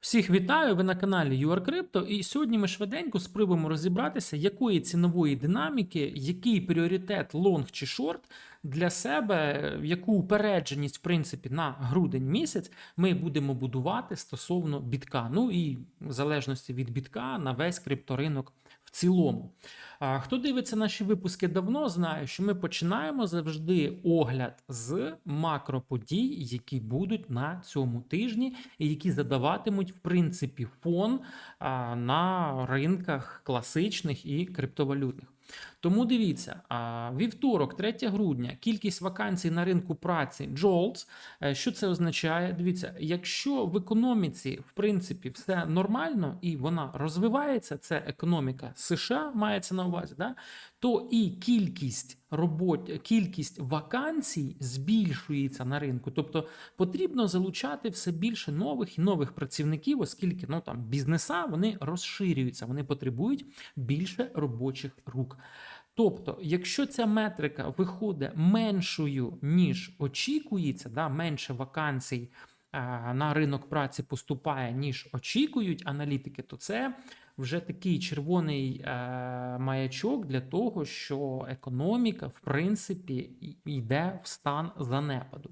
Всіх вітаю! Ви на каналі UrCrypto і сьогодні ми швиденько спробуємо розібратися, якої цінової динаміки, який пріоритет лонг чи шорт для себе, яку упередженість, в принципі, на грудень місяць ми будемо будувати стосовно бітка. Ну і в залежності від бітка на весь крипторинок цілому. Хто дивиться наші випуски давно, знає, що ми починаємо завжди огляд з макроподій, які будуть на цьому тижні, і які задаватимуть в принципі фон на ринках класичних і криптовалютних. Тому дивіться, а, вівторок, 3 грудня, кількість вакансій на ринку праці JOLTS. Е, Що це означає? Дивіться, якщо в економіці в принципі все нормально і вона розвивається, це економіка США мається на увазі, да? то і кількість робот, кількість вакансій збільшується на ринку. Тобто потрібно залучати все більше нових і нових працівників, оскільки ну там бізнеса вони розширюються, вони потребують більше робочих рук. Тобто, якщо ця метрика виходить меншою, ніж очікується, да, менше вакансій на ринок праці поступає, ніж очікують аналітики, то це вже такий червоний е, маячок для того, що економіка, в принципі, йде в стан занепаду.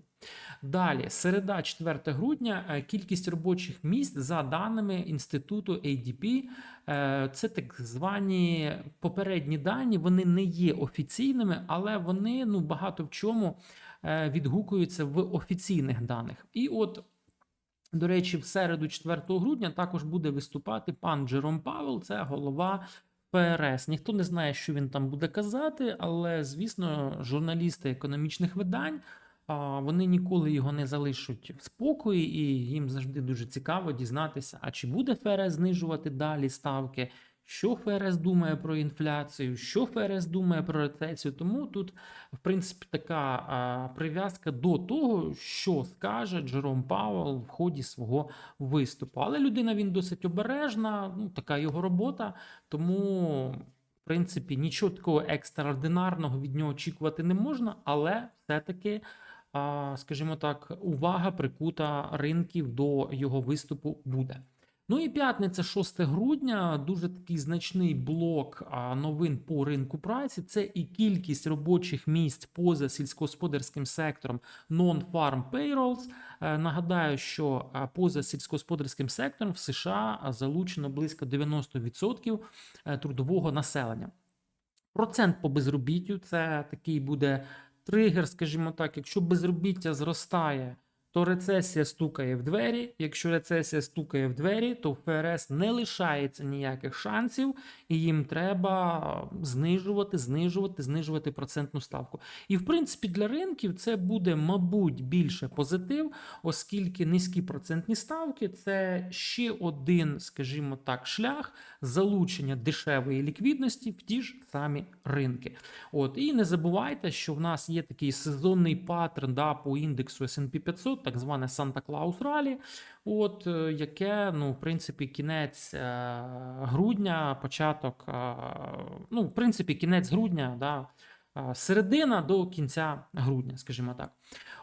Далі, середа, 4 грудня, е, кількість робочих місць за даними інституту ADP. е, Це так звані попередні дані, вони не є офіційними, але вони ну, багато в чому е, відгукуються в офіційних даних. І от до речі, в середу, 4 грудня, також буде виступати пан Джером Павел, це голова ПРС. Ніхто не знає, що він там буде казати, але звісно, журналісти економічних видань. Вони ніколи його не залишать в спокої, і їм завжди дуже цікаво дізнатися, а чи буде ФРС знижувати далі ставки, що ФРС думає про інфляцію, що ФРС думає про рецесію. Тому тут, в принципі, така прив'язка до того, що скаже Джером Пауел в ході свого виступу. Але людина він досить обережна, ну така його робота. Тому, в принципі, нічого такого екстраординарного від нього очікувати не можна, але все-таки. Скажімо так, увага прикута ринків до його виступу буде. Ну і п'ятниця, 6 грудня, дуже такий значний блок новин по ринку праці. Це і кількість робочих місць поза сільськогосподарським сектором non-farm payrolls. Е, Нагадаю, що поза сільськогосподарським сектором в США залучено близько 90% е, трудового населення. Процент по безробіттю це такий буде тригер, скажімо так, якщо безробіття зростає. То рецесія стукає в двері. Якщо рецесія стукає в двері, то в ФРС не лишається ніяких шансів, і їм треба знижувати, знижувати, знижувати процентну ставку. І в принципі для ринків це буде, мабуть, більше позитив, оскільки низькі процентні ставки це ще один, скажімо так, шлях залучення дешевої ліквідності в ті ж самі ринки. От і не забувайте, що в нас є такий сезонний паттерн да, по індексу S&P 500, так зване Санта Клаус Ралі, от е, яке, ну, в принципі, кінець е, грудня, початок, е, ну, в принципі, кінець грудня, да, середина до кінця грудня, скажімо так.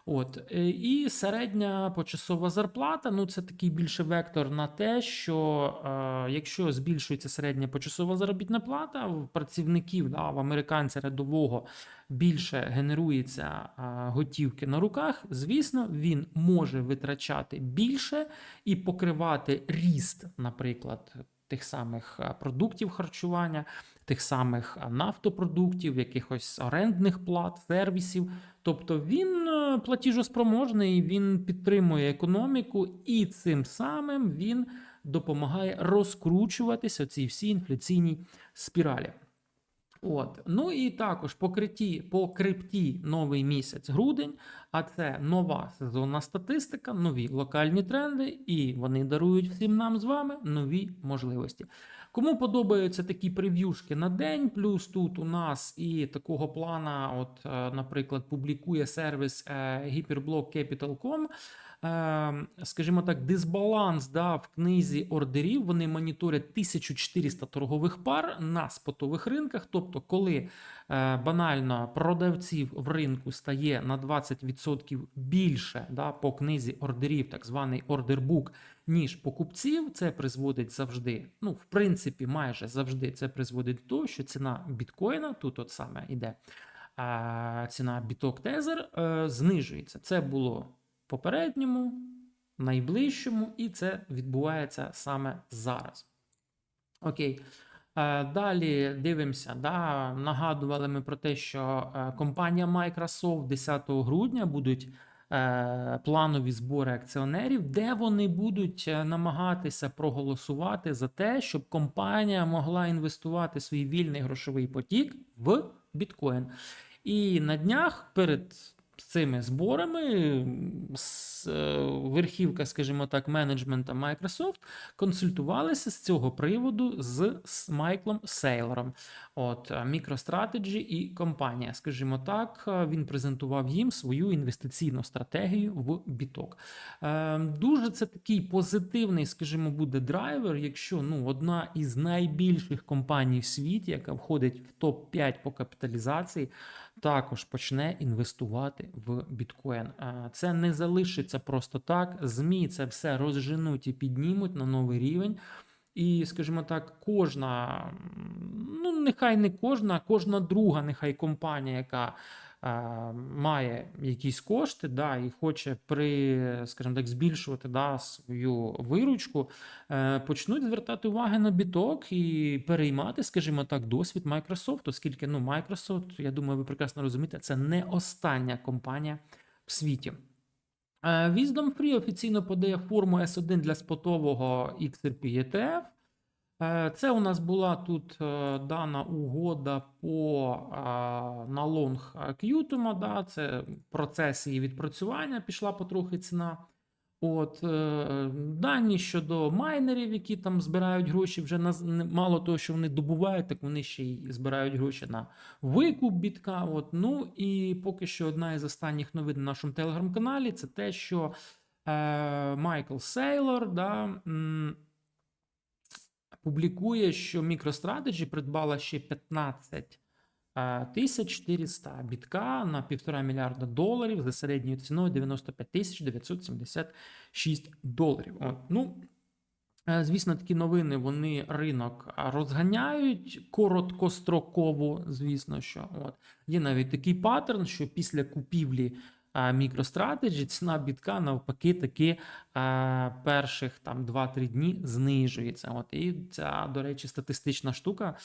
От е, і середня почасова зарплата. Ну це такий більше вектор на те, що якщо збільшується середня почасова заробітна плата, в працівників да, в американця рядового більше генерується готівки на руках. Звісно, він може витрачати більше і покривати ріст, наприклад. Тих самих продуктів харчування, тих самих е, нафтопродуктів, якихось орендних плат, сервісів. Тобто він е, платіжоспроможний, він підтримує економіку, і цим самим він допомагає розкручуватися цій всій інфляційній спіралі. От. Ну і також по крипті, по крипті новий місяць грудень, а це нова сезонна статистика, нові локальні тренди, і вони дарують всім нам з вами нові можливості. Кому подобаються такі прев'юшки на день, плюс тут у нас і такого плана, от, е, наприклад, публікує сервіс е, Hyperblock Capital.com, скажімо так, дисбаланс да, в книзі ордерів. Вони моніторять 1400 торгових пар на спотових ринках. Тобто, коли е, банально продавців в ринку стає на 20% більше да, по книзі ордерів, так званий ордербук, ніж покупців. Це призводить завжди, ну, в принципі, майже завжди це призводить до того, що ціна біткоїна, тут от саме йде а, ціна біток тезер, е, знижується. Це було попередньому, найближчому, і це відбувається саме зараз. Окей. Е, Далі дивимося. Да, нагадували ми про те, що е, компанія Microsoft 10 грудня будуть е, планові збори акціонерів, де вони будуть намагатися проголосувати за те, щоб компанія могла інвестувати свій вільний грошовий потік в біткоін. І на днях перед цими зборами с- е, верхівка, скажімо так, менеджмента Microsoft консультувалися з цього приводу з, з Майклом Сейлором. От е, MicroStrategy і компанія, скажімо так, е, він презентував їм свою інвестиційну стратегію в біток. Дуже це такий позитивний, скажімо, буде драйвер, якщо ну, одна із найбільших компаній в світі, яка входить в топ-5 по капіталізації, також почне інвестувати в біткоін. Е, Це не залишиться просто так. ЗМІ це все розженуть і піднімуть на новий рівень. І, скажімо так, кожна, ну нехай не кожна, кожна друга, нехай компанія, яка має якісь кошти, да, і хоче при, скажімо так, збільшувати да, свою виручку, е, почнуть звертати увагу на біток і переймати, скажімо так, досвід Microsoft, оскільки ну, Microsoft, я думаю, ви прекрасно розумієте, це не остання компанія в світі. Е, Wisdom Free офіційно подає форму S1 для спотового XRP ETF. Е, Це у нас була тут е, дана угода по е, на лонг Qtum, да, це процес її відпрацювання, пішла потрохи ціна. От дані щодо майнерів, які там збирають гроші, вже на мало того, що вони добувають, так вони ще й збирають гроші на викуп бітка. От ну і поки що одна із останніх новин на нашому телеграм-каналі це те, що е, Майкл Сейлор да, публікує, що MicroStrategy придбала ще 15 е, тисяч 400 бітка на півтора мільярда доларів за середньою ціною 95 тисяч 976 доларів. От, ну, е, звісно, такі новини вони ринок розганяють короткостроково, звісно, що от є навіть такий паттерн, що після купівлі MicroStrategy ціна бітка навпаки таки перших там 2-3 дні знижується. От і ця, до речі, статистична штука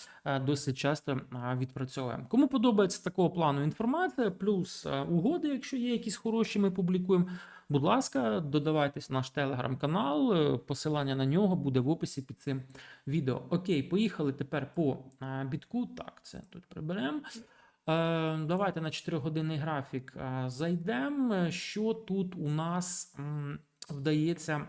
досить часто відпрацьовує. Кому подобається такого плану інформація, плюс угоди, якщо є якісь хороші, ми публікуємо. Будь ласка, додавайтесь в наш телеграм-канал. е, Посилання на нього буде в описі під цим відео. Окей, поїхали тепер по бітку. Так, це тут приберемо. Е, Давайте на 4-годинний графік е, зайдемо. Що тут у нас вдається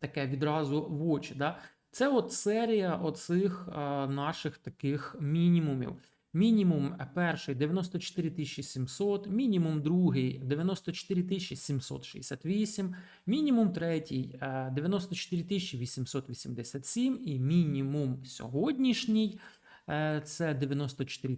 таке відразу в очі? Да? Це от серія оцих е, наших таких мінімумів. Мінімум перший 94 700, мінімум другий 94 768, мінімум третій е, 94 887 і мінімум сьогоднішній це 94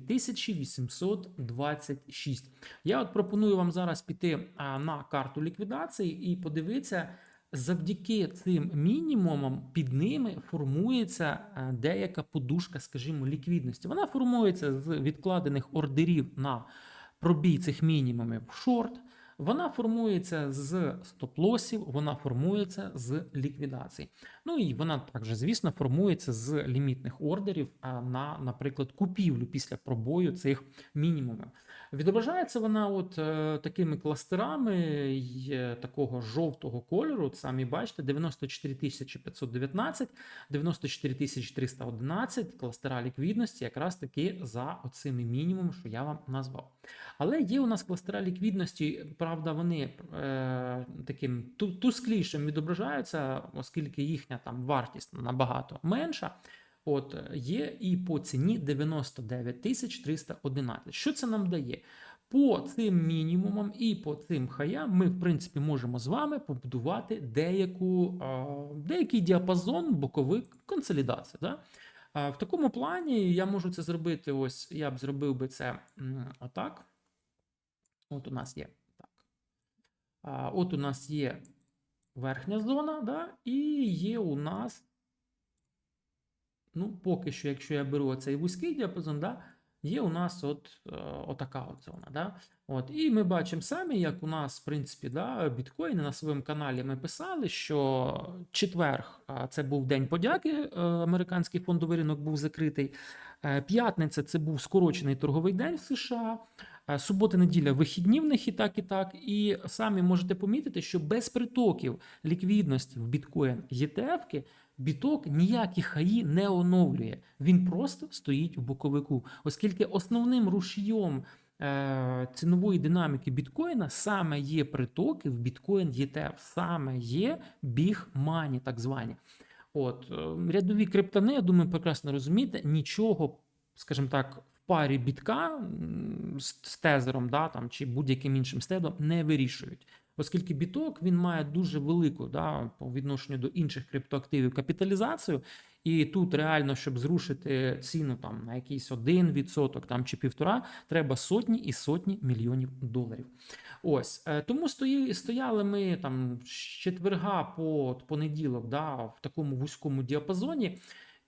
826. Я от пропоную вам зараз піти на карту ліквідації і подивитися, завдяки цим мінімумам під ними формується е, деяка подушка, скажімо, ліквідності. Вона формується з відкладених ордерів на пробій цих мінімумів в шорт. Вона формується з стоп-лосів, вона формується з ліквідацій. Ну і вона також, звісно, формується з лімітних ордерів на, наприклад, купівлю після пробою цих мінімумів. Відображається вона от е, такими кластерами такого жовтого кольору. Самі бачите, 94 519, 94 311 кластера ліквідності, якраз таки за оцими мінімумами, що я вам назвав. Але є у нас кластера ліквідності, правда, вони е, таким тусклішим відображаються, оскільки їхня там вартість набагато менша. От є і по ціні 99 311. Що це нам дає? По цим мінімумам і по цим хаям ми, в принципі, можемо з вами побудувати деяку, деякий діапазон бокових консолідацій. Да? В такому плані я можу це зробити. Ось я б зробив би це отак. От у нас є От у нас є верхня зона, да, і є у нас, ну, поки що, якщо я беру цей вузький діапазон, да, є у нас от, е, отака от зона. Да? От, і ми бачимо самі, як у нас, в принципі, да, біткоїни на своєму каналі ми писали, що четверг це був день подяки, е, американський фондовий ринок був закритий. Е, П'ятниця це був скорочений торговий день в США. Е, Субота, неділя вихідні в них і так, і так. І самі можете помітити, що без притоків ліквідності в біткоін ETF біток ніякі хаї не оновлює. Він просто стоїть в боковику, оскільки основним рушієм е, цінової динаміки біткоїна саме є притоки в біткоін ETF, саме є біг мані, так звані. От е, рядові криптони, я думаю, прекрасно розумієте, нічого, скажімо так, в парі бітка з тезером, да, там, чи будь-яким іншим стедом не вирішують. Оскільки біток він має дуже велику да, по відношенню до інших криптоактивів капіталізацію, і тут реально, щоб зрушити ціну там на якийсь 1% там, чи півтора, треба сотні і сотні мільйонів доларів. Ось е, тому стояли ми там з четверга по понеділок, да, в такому вузькому діапазоні.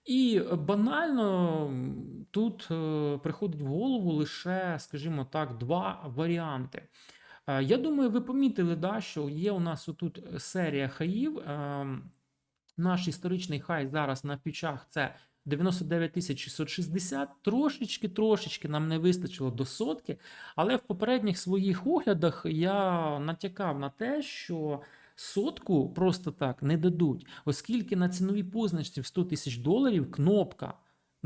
І банально тут е, приходить в голову лише, скажімо так, два варіанти. Е, Я думаю, ви помітили, да, що є у нас отут серія хаїв. Ем, Наш історичний хай зараз на фічах це 99 660. Трошечки, трошечки нам не вистачило до сотки. Але в попередніх своїх оглядах я натякав на те, що сотку просто так не дадуть, оскільки на ціновій позначці в 100 тисяч доларів кнопка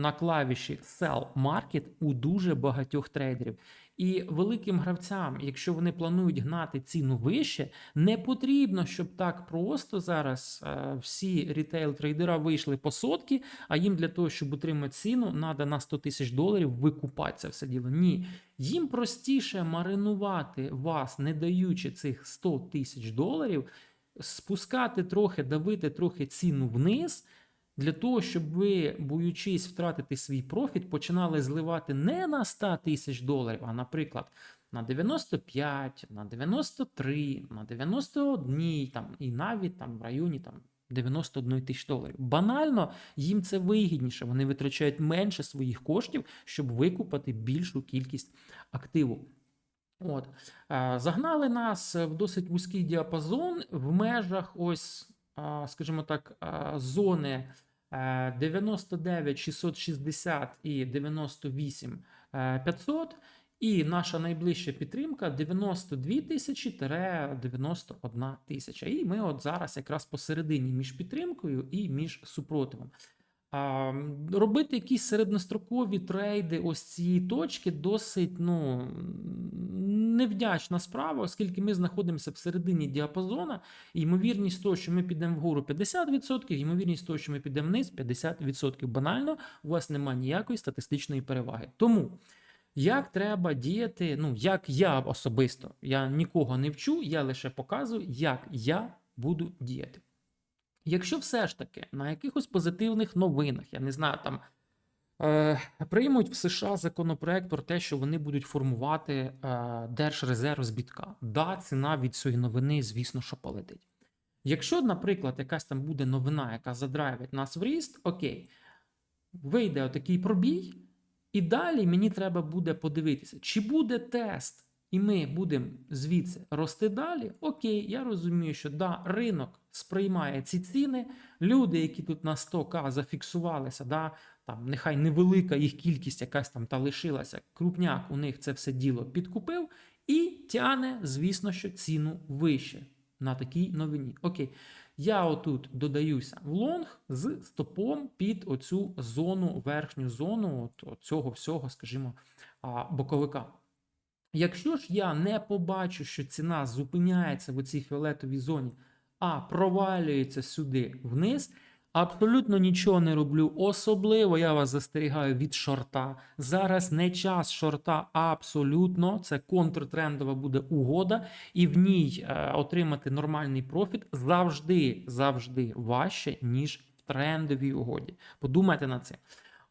на клавіші Sell Market у дуже багатьох трейдерів. І великим гравцям, якщо вони планують гнати ціну вище, не потрібно, щоб так просто зараз е, всі рітейл-трейдера вийшли по сотки, а їм для того, щоб утримати ціну, треба на 100 тисяч доларів викупати це все діло. Ні. Їм простіше маринувати вас, не даючи цих 100 тисяч доларів, спускати трохи, давити трохи ціну вниз. Для того, щоб ви, боючись втратити свій профіт, починали зливати не на 100 тисяч доларів, а, наприклад, на 95, на 93, на 91, там, і навіть там в районі там, 91 тисяч доларів. Банально їм це вигідніше. Вони витрачають менше своїх коштів, щоб викупати більшу кількість активу. От. Загнали нас в досить вузький діапазон в межах ось, скажімо так, зони 99 660 і 98 е, 500. І наша найближча підтримка 92 тисячі 91 тисяча. І ми от зараз якраз посередині між підтримкою і між супротивом. Робити якісь середньострокові трейди ось цієї точки досить ну, невдячна справа, оскільки ми знаходимося всередині діапазона, і ймовірність того, що ми підемо вгору 50%, ймовірність того, що ми підемо вниз 50%. Банально, у вас немає ніякої статистичної переваги. Тому. Як треба діяти? Ну, як я особисто, я нікого не вчу, я лише показую, як я буду діяти. Якщо все ж таки на якихось позитивних новинах, я не знаю, там е, приймуть в США законопроект про те, що вони будуть формувати е, держрезерв з бітка. Да, ціна від цієї новини, звісно, що полетить. Якщо, наприклад, якась там буде новина, яка задрайвить нас в ріст, окей, вийде отакий пробій, і далі мені треба буде подивитися, чи буде тест, і ми будемо звідси рости далі. Окей, я розумію, що да, ринок сприймає ці ціни. Люди, які тут на 100к зафіксувалися, да, там нехай невелика їх кількість, якась там та лишилася. Крупняк у них це все діло підкупив і тяне, звісно, що ціну вище на такій новині. Окей. Я отут додаюся в лонг з стопом під оцю зону, верхню зону от, цього всього, скажімо, боковика. Якщо ж я не побачу, що ціна зупиняється в цій фіолетовій зоні, а провалюється сюди вниз, абсолютно нічого не роблю. Особливо я вас застерігаю від шорта. Зараз не час шорта абсолютно. Це контртрендова буде угода, і в ній е, отримати нормальний профіт завжди, завжди важче, ніж в трендовій угоді. Подумайте на це.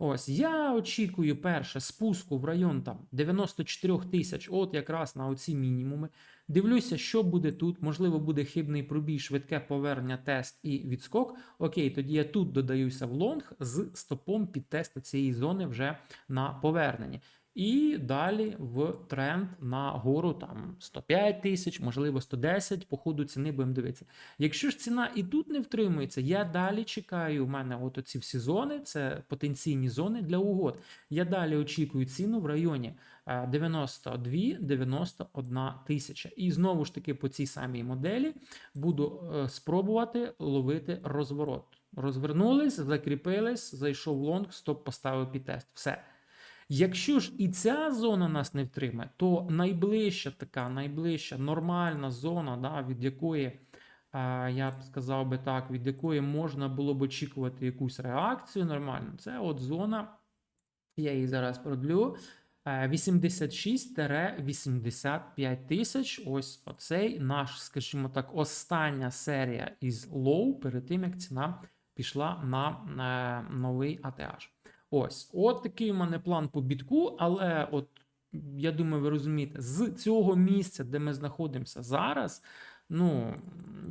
Ось я очікую перше спуску в район там 94 тисяч, от якраз на оці мінімуми. Дивлюся, що буде тут. Можливо, буде хибний пробій, швидке повернення, тест і відскок. Окей, тоді я тут додаюся в лонг з стопом під тест цієї зони вже на поверненні. І далі в тренд на гору там 105 тисяч, можливо, 110, по ходу ціни будемо дивитися. Якщо ж ціна і тут не втримується, я далі чекаю. У мене от оці всі зони, це потенційні зони для угод. Я далі очікую ціну в районі е, 92-91 тисяча. І знову ж таки по цій самій моделі буду е, спробувати ловити розворот. Розвернулись, закріпились, зайшов лонг, стоп, поставив під тест. Все. Якщо ж і ця зона нас не втримає, то найближча така, найближча нормальна зона, да, від якої, е, я б сказав би так, від якої можна було б очікувати якусь реакцію нормальну, це от зона, я її зараз продлю. е, 86-85 тисяч. Ось оцей наш, скажімо так, остання серія із лоу перед тим, як ціна пішла на е, новий ATH. Ось, от такий у мене план по бітку, але от я думаю, ви розумієте, з цього місця, де ми знаходимося зараз, ну,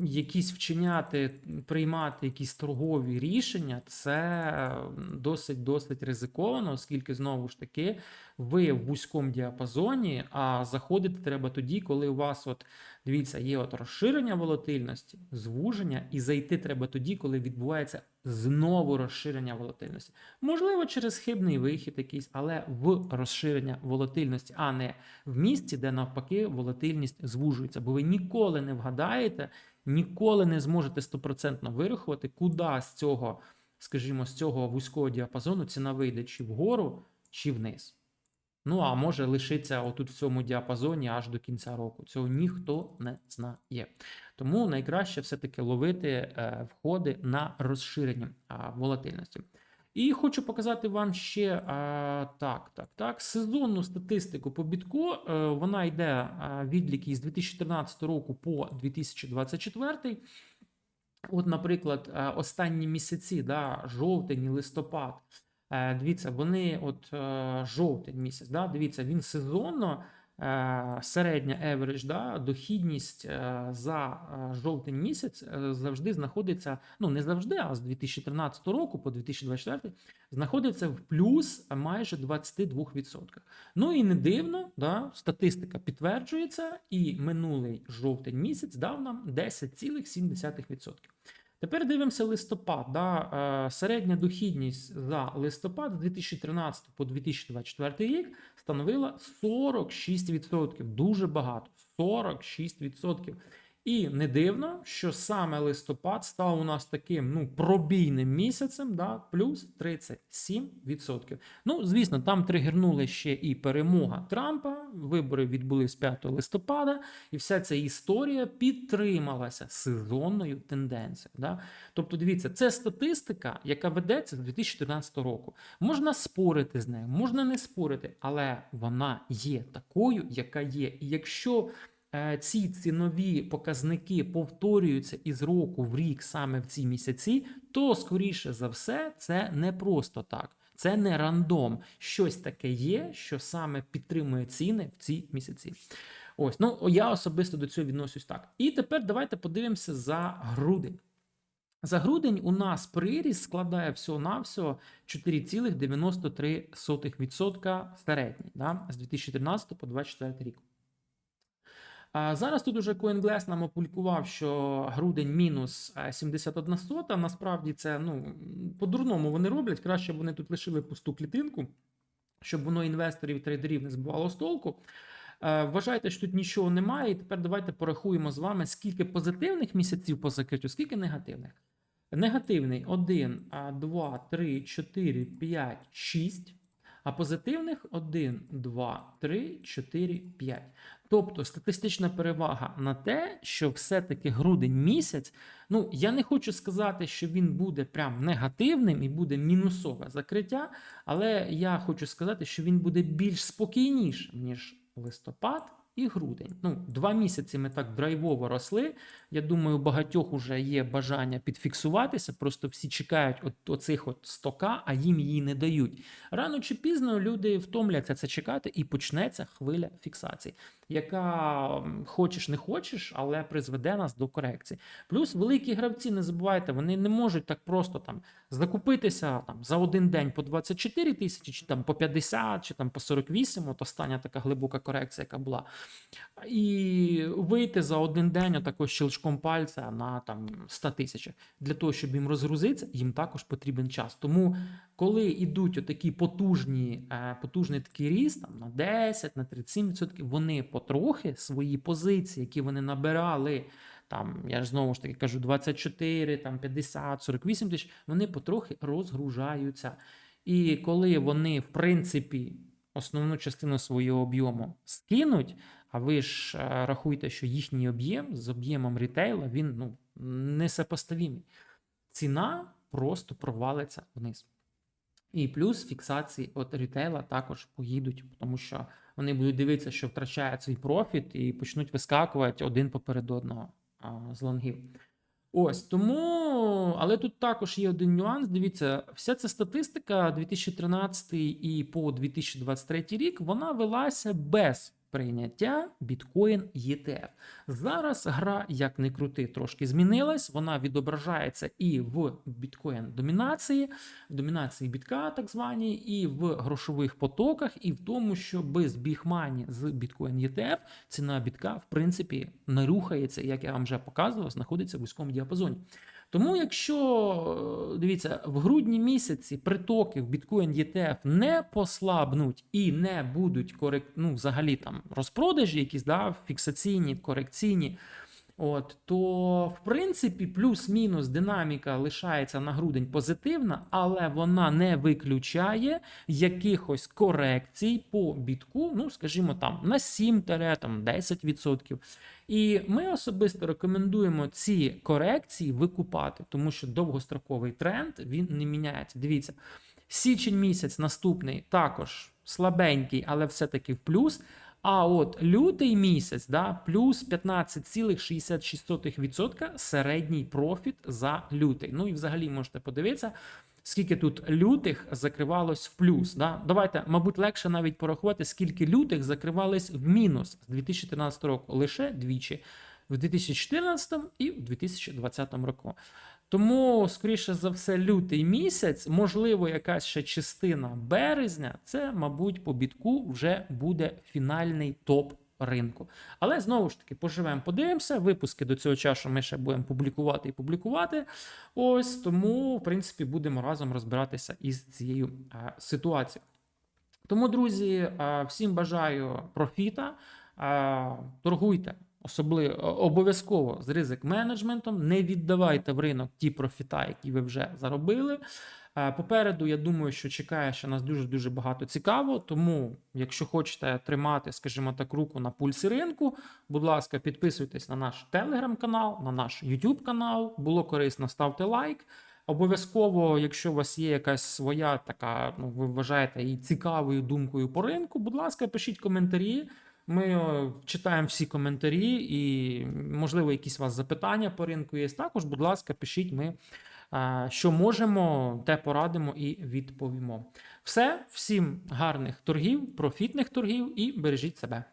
якісь вчиняти, приймати якісь торгові рішення, це досить-досить ризиковано, оскільки знову ж таки ви в вузькому діапазоні, а заходити треба тоді, коли у вас, от дивіться, є от розширення волатильності, звуження, і зайти треба тоді, коли відбувається знову розширення волатильності. Можливо, через хибний вихід якийсь, але в розширення волатильності, а не в місці, де навпаки волатильність звужується. Бо ви ніколи не вгадаєте, ніколи не зможете стопроцентно вирахувати, куди з цього, скажімо, з цього вузького діапазону ціна вийде чи вгору, чи вниз. Ну, а може лишиться отут в цьому діапазоні аж до кінця року. Цього ніхто не знає. Тому найкраще все-таки ловити е, входи на розширення волатильності. І хочу показати вам ще а, так, так, так, сезонну статистику по бітку. Е, Вона йде відліки з 2014 року по 2024. От, наприклад, е, останні місяці, да, жовтень, листопад. Е, Дивіться, вони от е, жовтень місяць, да, дивіться, він сезонно е, середня average, да, дохідність за жовтень місяць завжди знаходиться, ну не завжди, а з 2013 року по 2024 знаходиться в плюс майже 22%. Ну і не дивно, да, статистика підтверджується, і минулий жовтень місяць дав нам 10,7%. Тепер дивимося листопад. Да? е, Середня дохідність за листопад з 2013 по 2024 рік становила 46%. Дуже багато. 46%. І не дивно, що саме листопад став у нас таким ну, пробійним місяцем, да, плюс 37%. Ну, звісно, там тригернули ще і перемога Трампа. Вибори відбулись 5 листопада, і вся ця історія підтрималася сезонною тенденцією. Да? Тобто, дивіться, це статистика, яка ведеться з 2014 року. Можна спорити з нею, можна не спорити, але вона є такою, яка є. І якщо ці цінові показники повторюються із року в рік саме в ці місяці, то скоріше за все це не просто так. Це не рандом. Щось таке є, що саме підтримує ціни в ці місяці. Ось, ну я особисто до цього відношусь так. І тепер давайте подивимося за грудень. За грудень у нас приріст складає всього-навсього 4,93% середній да, з 2013 по 2024 рік. Зараз тут уже CoinGlass нам опублікував, що грудень мінус е, 71 сота. Насправді це ну, по-дурному вони роблять. Краще б вони тут лишили пусту клітинку, щоб воно інвесторів і трейдерів не збивало з толку. Е, Вважайте, що тут нічого немає. І тепер давайте порахуємо з вами, скільки позитивних місяців по закриттю, скільки негативних. Негативний 1, 2, 3, 4, 5, 6. А позитивних 1, 2, 3, 4, 5. Тобто статистична перевага на те, що все-таки грудень місяць. Ну, я не хочу сказати, що він буде прям негативним і буде мінусове закриття, але я хочу сказати, що він буде більш спокійнішим, ніж листопад, і грудень. Ну, два місяці ми так драйвово росли. Я думаю, у багатьох уже є бажання підфіксуватися. Просто всі чекають от оцих от 100к, а їм її не дають. Рано чи пізно люди втомляться це чекати, і почнеться хвиля фіксації, яка хочеш не хочеш, але призведе нас до корекції. Плюс великі гравці, не забувайте, вони не можуть так просто там закупитися там за один день по 24 тисячі, чи там по 50, чи там по 48, от остання така глибока корекція, яка була. І вийти за один день отако щелчком пальця на там 100 тисяч. Для того, щоб їм розгрузитися, їм також потрібен час. Тому, коли йдуть отакі потужні, е, потужний такий ріст там, на 10, на 37%, вони потрохи свої позиції, які вони набирали. Там, я ж знову ж таки кажу, 24, там 50, 48 тисяч, вони потрохи розгружаються. І коли вони, в принципі, основну частину свого об'єму скинуть, а ви ж е, рахуйте, що їхній об'єм з об'ємом рітейла він ну, несопоставимий. Ціна просто провалиться вниз. І плюс фіксації от рітейла також поїдуть, тому що вони будуть дивитися, що втрачають свій профіт, і почнуть вискакувати один поперед одного а, з лонгів. Ось тому, але тут також є один нюанс. Дивіться, вся ця статистика 2013 і по 2023 рік вона велася без прийняття біткоін ETF. Зараз гра, як не крути, трошки змінилась. Вона відображається і в біткоін домінації, в домінації бітка, так званій, і в грошових потоках, і в тому, що без бігмані з біткоін ETF ціна бітка, в принципі, не рухається, як я вам вже показував, знаходиться в вузькому діапазоні. Тому, якщо е, дивіться, в грудні місяці притоки в біткоін ETF не послабнуть і не будуть корек... ну, взагалі там розпродажі, якісь да, фіксаційні, корекційні. От, то, в принципі, плюс-мінус динаміка лишається на грудень позитивна, але вона не виключає якихось корекцій по бітку, ну, скажімо, там на 7-10%. І ми особисто рекомендуємо ці корекції викупати, тому що довгостроковий тренд він не міняється. Дивіться, січень місяць наступний також слабенький, але все-таки в плюс. А от лютий місяць, да, плюс 15,66% середній профіт за лютий. Ну і взагалі можете подивитися, скільки тут лютих закривалось в плюс. Да? Давайте, мабуть, легше навіть порахувати, скільки лютих закривались в мінус з 2013 року лише двічі. В 2014 і в 2020 року. Тому, скоріше за все, лютий місяць, можливо, якась ще частина березня, це, мабуть, по бітку вже буде фінальний топ ринку. Але знову ж таки, поживемо, подивимося. Випуски до цього часу ми ще будемо публікувати і публікувати. Ось тому, в принципі, будемо разом розбиратися із цією е, ситуацією. Тому, друзі, е, всім бажаю профіта. Е, торгуйте. Особливо обов'язково з ризик менеджментом. Не віддавайте в ринок ті профіта, які ви вже заробили. Е, Попереду, я думаю, що чекає ще нас дуже дуже багато цікаво. Тому, якщо хочете тримати, скажімо так, руку на пульсі ринку, будь ласка, підписуйтесь на наш телеграм-канал, на наш YouTube канал. Було корисно, ставте лайк. Обов'язково, якщо у вас є якась своя така, ну ви вважаєте її цікавою думкою по ринку, будь ласка, пишіть коментарі. Ми е, читаємо всі коментарі, і, можливо, якісь у вас запитання по ринку є. Також, будь ласка, пишіть ми, е, що можемо, те порадимо і відповімо. Все, всім гарних торгів, профітних торгів і бережіть себе.